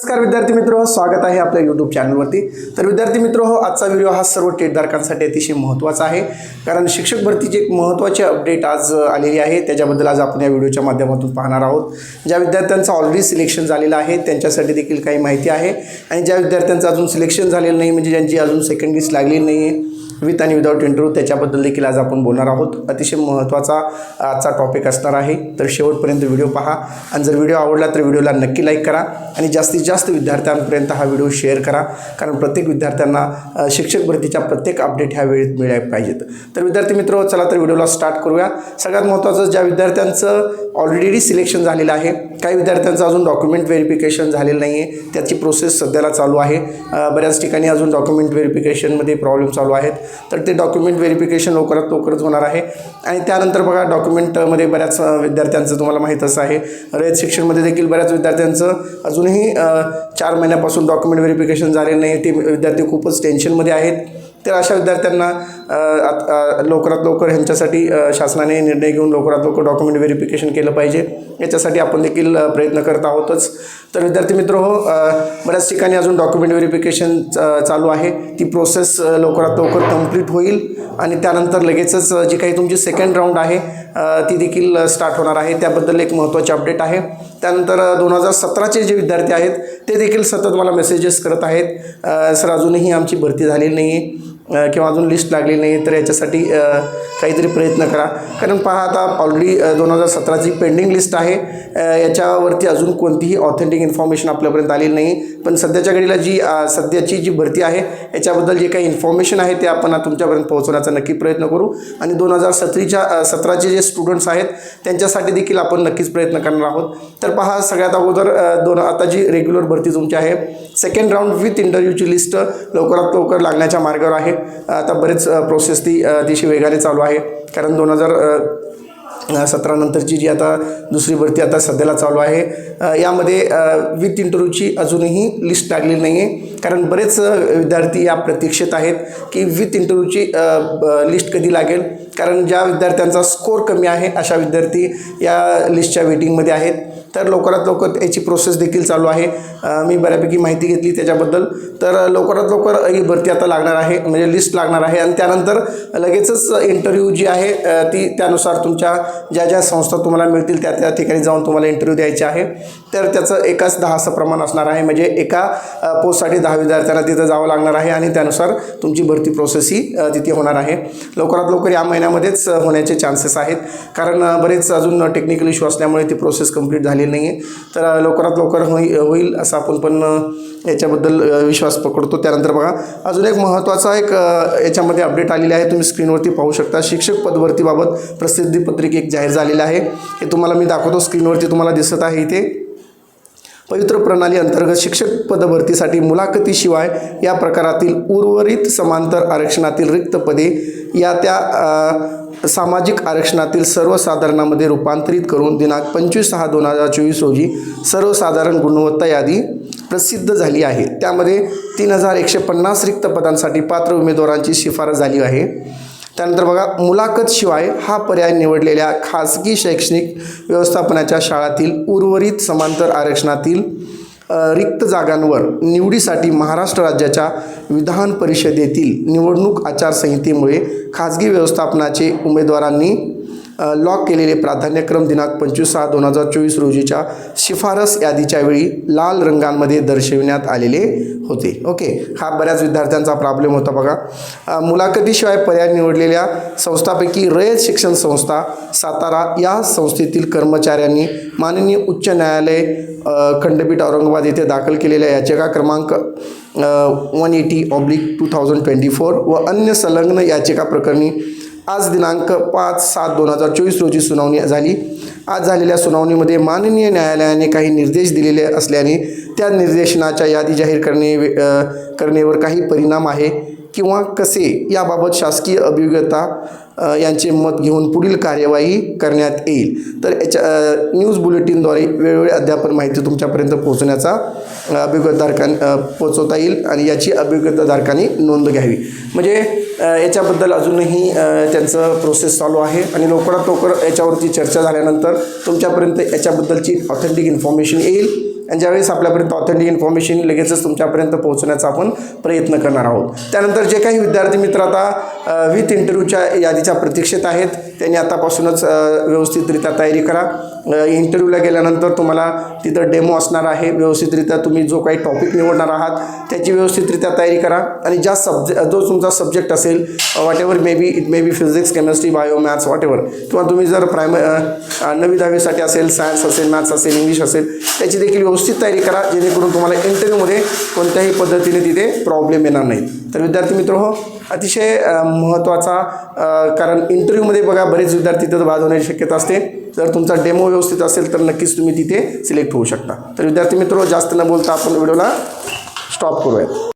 नमस्कार विद्यार्थी मित्र स्वागत आहे आपल्या यूट्यूब चॅनलवरती तर विद्यार्थी मित्र हो आजचा व्हिडिओ हा सर्व टेटधारकांसाठी अतिशय महत्त्वाचा आहे. कारण शिक्षक भरतीची एक महत्त्वाची अपडेट आज आलेली आहे. त्याच्याबद्दल आज आपण या व्हिडिओच्या माध्यमातून पाहणार आहोत. ज्या विद्यार्थ्यांचं ऑलरेडी सिलेक्शन झालेलं आहे त्यांच्यासाठी देखील काही माहिती आहे. आणि ज्या विद्यार्थ्यांचं अजून सिलेक्शन झालेलं नाही म्हणजे ज्यांची अजून सेकंड लिस्ट लागलेली नाही आहे विथ आणि विदाऊट इंटरव्ह्यू त्याच्याबद्दल देखील आज आपण बोलणार आहोत. अतिशय महत्त्वाचा आजचा टॉपिक असणार आहे. तर शेवटपर्यंत व्हिडिओ पहा. आणि जर व्हिडिओ आवडला तर व्हिडिओला नक्की लाईक करा. आणि जास्तीत जास्त विद्यार्थ्यांपर्यंत हा व्हिडिओ शेअर करा. कारण प्रत्येक विद्यार्थ्यांना शिक्षक भरतीच्या प्रत्येक अपडेट ह्या वेळेत मिळायला पाहिजेत. तर विद्यार्थी मित्र चला तर व्हिडिओला स्टार्ट करूया. सगळ्यात महत्त्वाचं ज्या विद्यार्थ्यांचं ऑलरेडी सिलेक्शन झालेलं आहे काही विद्यार्थ्यांचं अजून डॉक्युमेंट व्हेरिफिकेशन झालेलं नाही आहे त्याची प्रोसेस सध्याला चालू आहे. बऱ्याच ठिकाणी अजून डॉक्युमेंट व्हेरिफिकेशनमध्ये प्रॉब्लेम चालू आहेत. तर ते डॉक्युमेंट व्हेरिफिकेशन लवकरात लवकरच होणार आहे. आणि त्यानंतर बघा डॉक्युमेंटमध्ये बऱ्याच विद्यार्थ्यांचं तुम्हाला माहीतच आहे. रयत शिक्षणमध्ये देखील बऱ्याच विद्यार्थ्यांचं अजूनही चार महिन्यापासून डॉक्युमेंट व्हेरिफिकेशन झालेलं नाही. ते विद्यार्थी खूपच टेन्शनमध्ये आहेत. तर अशा विद्यार्थ्यांना लवकरात लवकर ह्यांच्यासाठी शासनाने निर्णय घेऊन लवकरात लवकर डॉक्युमेंट व्हेरिफिकेशन केलं पाहिजे. याच्यासाठी आपण देखील प्रयत्न करत आहोतच. तर विद्यार्थी मित्र हो बऱ्याच ठिकाणी अजून डॉक्युमेंट व्हेरिफिकेशन चालू आहे. ती प्रोसेस लवकरात लवकर कंप्लीट होईल. आणि त्यानंतर लगेचच जी काही तुमची सेकंड राऊंड आहे ती देखील स्टार्ट होणार आहे. त्याबद्दल एक महत्त्वाची अपडेट आहे. त्यानंतर दोन हजार सतराचे जे विद्यार्थी आहेत ते देखील सतत मला मेसेजेस करत आहेत. सर अजूनही आमची भरती झालेली नाही आहे किंवा अजून लिस्ट लागली नाही तर याच्यासाठी काहीतरी प्रयत्न करा. कारण पहा आता ऑलरेडी दोन हजार सतराची पेंडिंग लिस्ट आहे. याच्यावरती अजून कोणतीही ऑथेंटिक इन्फॉर्मेशन आपल्यापर्यंत आलेली नाही. पण सध्याच्या घडीला जी सध्याची जी भरती आहे याच्याबद्दल जे काही इन्फॉर्मेशन आहे ते आपण तुमच्यापर्यंत पोहोचवण्याचा नक्की प्रयत्न करू. आणि दोन हजार सतरीच्या सतराचे जे स्टुडंट्स आहेत त्यांच्यासाठी देखील आपण नक्कीच प्रयत्न करणार आहोत. तर पहा सगळ्यात अगोदर दोन आता जी रेग्युलर भरती तुमची आहे सेकंड राऊंड विथ इंटरव्ह्यूची लिस्ट लवकरात लवकर लागण्याच्या मार्गावर आहे. आता बरेच प्रोसेस ती अतिशय वेगाने चालू आहे. कारण दोन हजार सतरानंतरची जी आता दुसरी भरती आता सध्याला चालू आहे. यामध्ये विथ इंटरव्ह्यूची अजूनही लिस्ट लागलेली नाही आहे कारण बरेच विद्यार्थी या प्रतीक्षेत आहेत की विथ इंटरव्ह्यूची लिस्ट कधी लागेल? कारण ज्या विद्यार्थ्यांचा स्कोर कमी आहे अशा विद्यार्थी या लिस्टच्या वेटिंगमध्ये आहेत. तर लवकरात लवकर याची प्रोसेस देखील चालू आहे. मी बऱ्यापैकी माहिती घेतली त्याच्याबद्दल. तर लवकरात लवकर ही भरती आता लागणार आहे म्हणजे लिस्ट लागणार आहे. आणि त्यानंतर लगेचच इंटरव्ह्यू जी आहे ती त्यानुसार तुमच्या ज्या ज्या संस्था तुम्हाला मिळतील त्या त्या ठिकाणी जाऊन तुम्हाला इंटरव्ह्यू द्यायचे आहे. तर त्याचं एकाच दहाचं प्रमाण असणार आहे. म्हणजे एका पोस्टसाठी दहा विद्यार्थ्यांना तिथं जावं लागणार आहे आणि त्यानुसार तुमची भरती प्रोसेस ही तिथे होणार आहे. लवकरात लवकर या महिन्यामध्येच होण्याचे चान्सेस आहेत. कारण बरेच अजून टेक्निकल इश्यू असल्यामुळे ती प्रोसेस कंप्लीट झालेली नाही आहे तर लवकरात लवकर होई होईल असं आपण पण याच्याबद्दल विश्वास पकडतो. त्यानंतर बघा अजून एक महत्त्वाचा एक याच्यामध्ये अपडेट आलेली आहे. तुम्ही स्क्रीनवरती पाहू शकता. शिक्षक पदभरतीबाबत प्रसिद्धी पत्रिका एक जाहीर झालेलं आहे. हे तुम्हाला मी दाखवतो. स्क्रीनवरती तुम्हाला दिसत आहे इथे. पवित्र प्रणाली अंतर्गत शिक्षक पदभरतीसाठी मुलाखतीशिवाय या प्रकारातील उर्वरित समांतर आरक्षणातील रिक्त पदे या त्या सामाजिक आरक्षणातील सर्वसाधारणामध्ये रूपांतरित करून दिनांक पंचवीस सहा दोन हजार चोवीस रोजी सर्वसाधारण गुणवत्ता यादी प्रसिद्ध झाली आहे. त्यामध्ये तीन हजार एकशे पन्नास रिक्त पदांसाठी पात्र उमेदवारांची शिफारस झाली आहे. त्यानंतर बघा मुलाखत शिवाय हा पर्याय निवडलेल्या खाजगी शैक्षणिक व्यवस्थापनाच्या शाळातील उर्वरित समांतर आरक्षणातील रिक्त जागांवर निवडीसाठी महाराष्ट्र राज्याच्या विधान परिषदेतील निवडणूक आचारसंहितेमुळे खाजगी व्यवस्थापनाचे उमेदवारांनी लॉक केलेले प्राधान्यक्रम दिनांक पंचवीस सहा दोन हजार चोवीस रोजीच्या शिफारस यादीच्या वेळी लाल रंगांमध्ये दर्शविण्यात आलेले होते. ओके हा बऱ्याच विद्यार्थ्यांचा प्रॉब्लेम होता बघा. मुलाखतीशिवाय पर्याय निवडलेल्या संस्थापैकी रयत शिक्षण संस्था सातारा या संस्थेतील कर्मचाऱ्यांनी माननीय उच्च न्यायालय खंडपीठ औरंगाबाद येथे दाखल केलेल्या याचिका क्रमांक one eighty oblique two thousand twenty four व अन्य संलग्न याचिका प्रकरणी आज दिनांक पाच सात दोन हजार चोवीस रोजी सुनावणी झाली. आज झालेल्या सुनावणीमध्ये माननीय न्यायालयाने काही निर्देश दिलेले असल्याने त्या निर्देशनाच्या यादी जाहीर करणे करणेवर काही परिणाम आहे किंवा कसे याबाबत शासकीय अभियोग्यता यांचे मत घेऊन पुढील कार्यवाही करण्यात येईल. तर याच्या न्यूज बुलेटिनद्वारे वेळोवेळी अध्यापन माहिती तुमच्यापर्यंत पोहोचण्याचा अ, पोचवता येईल आणि याची अभिज्ञताधारकांनी नोंद घ्यावी. म्हणजे याच्याबद्दल अजूनही त्यांचं प्रोसेस चालू आहे. आणि लवकरात लवकर याच्यावरती चर्चा झाल्यानंतर तुमच्यापर्यंत याच्याबद्दलची ऑथेंटिक इन्फॉर्मेशन येईल. आणि ज्यावेळेस आपल्यापर्यंत ऑथेंटिक इन्फॉर्मेशन लगेचच तुमच्यापर्यंत पोहोचण्याचा आपण प्रयत्न करणार आहोत. त्यानंतर जे काही विद्यार्थी मित्र आता विथ इंटरव्ह्यूच्या यादीच्या प्रतीक्षेत आहेत त्यांनी आतापासूनच व्यवस्थितरित्या तयारी करा. इंटरव्ह्यूला गेल्यानंतर तुम्हाला तिथं डेमो असणार आहे. व्यवस्थितरित्या तुम्ही जो काही टॉपिक निवडणार आहात त्याची व्यवस्थितरित्या तयारी करा. आणि ज्या सब्जे जो तुमचा सब्जेक्ट असेल whatever may be it may be physics chemistry bio maths whatever किंवा तुम्ही जर प्रायम नवी दहावीसाठी असेल सायन्स असेल मॅथ्स असेल इंग्लिश असेल त्याची देखील व्यवस्थित व्यवस्थित तयारी करा जेणेकरून तुम्हाला इंटरव्ह्यूमध्ये कोणत्याही पद्धतीने तिथे प्रॉब्लेम येणार नाहीत. तर विद्यार्थी मित्र हो अतिशय महत्त्वाचा कारण इंटरव्ह्यूमध्ये बघा बरेच विद्यार्थी तिथं बाद होण्याची शक्यता असते. जर तुमचा डेमो व्यवस्थित असेल तर नक्कीच तुम्ही तिथे सिलेक्ट होऊ शकता. तर विद्यार्थी मित्र जास्त न बोलता आपण व्हिडिओला स्टॉप करूयात.